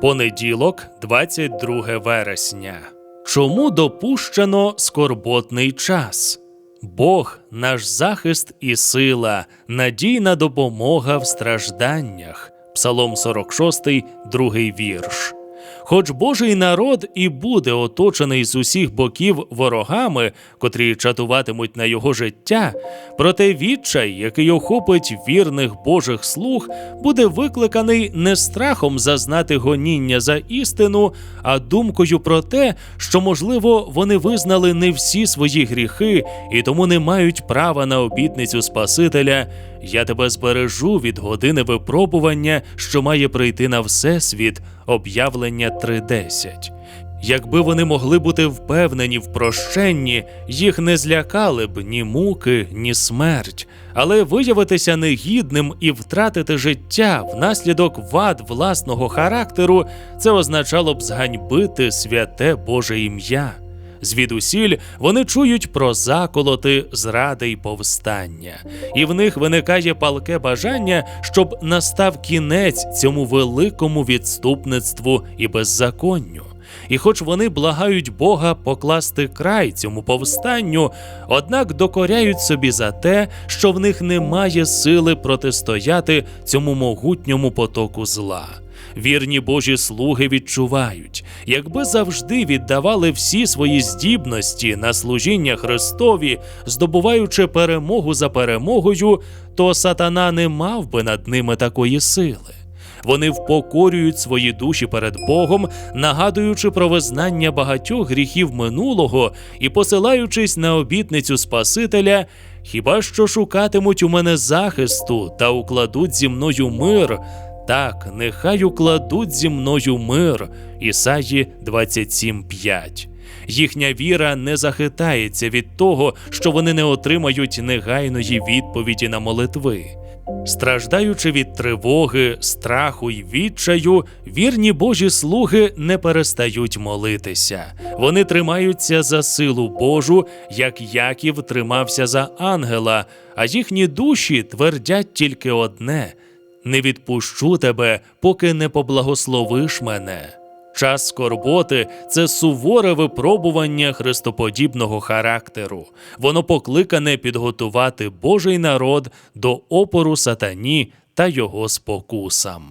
Понеділок, 22 вересня. Чому допущено скорботний час? Бог наш захист і сила, надійна допомога в стражданнях. Псалом 46, другий вірш. Хоч Божий народ і буде оточений з усіх боків ворогами, котрі чатуватимуть на його життя, проте відчай, який охопить вірних Божих слуг, буде викликаний не страхом зазнати гоніння за істину, а думкою про те, що, можливо, вони визнали не всі свої гріхи і тому не мають права на обітницю Спасителя. Я тебе збережу від години випробування, що має прийти на всесвіт, об'явлення 3.10. Якби вони могли бути впевнені в прощенні, їх не злякали б ні муки, ні смерть, але виявитися негідним і втратити життя внаслідок вад власного характеру це означало б зганьбити святе Боже ім'я. Звідусіль вони чують про заколоти, зради й повстання, і в них виникає палке бажання, щоб настав кінець цьому великому відступництву і беззаконню. І хоч вони благають Бога покласти край цьому повстанню, однак докоряють собі за те, що в них немає сили протистояти цьому могутньому потоку зла. Вірні Божі слуги відчувають, якби завжди віддавали всі свої здібності на служіння Христові, здобуваючи перемогу за перемогою, то сатана не мав би над ними такої сили. Вони впокорюють свої душі перед Богом, нагадуючи про визнання багатьох гріхів минулого і посилаючись на обітницю Спасителя, хіба що шукатимуть у мене захисту та укладуть зі мною мир. Так, нехай укладуть зі мною мир. Ісаї 27.5. Їхня віра не захитається від того, що вони не отримають негайної відповіді на молитви. Страждаючи від тривоги, страху й відчаю, вірні Божі слуги не перестають молитися. Вони тримаються за силу Божу, як Яків тримався за ангела, а їхні душі твердять тільки одне: не відпущу тебе, поки не поблагословиш мене. Час скорботи це суворе випробування христоподібного характеру. Воно покликане підготувати Божий народ до опору сатані та його спокусам.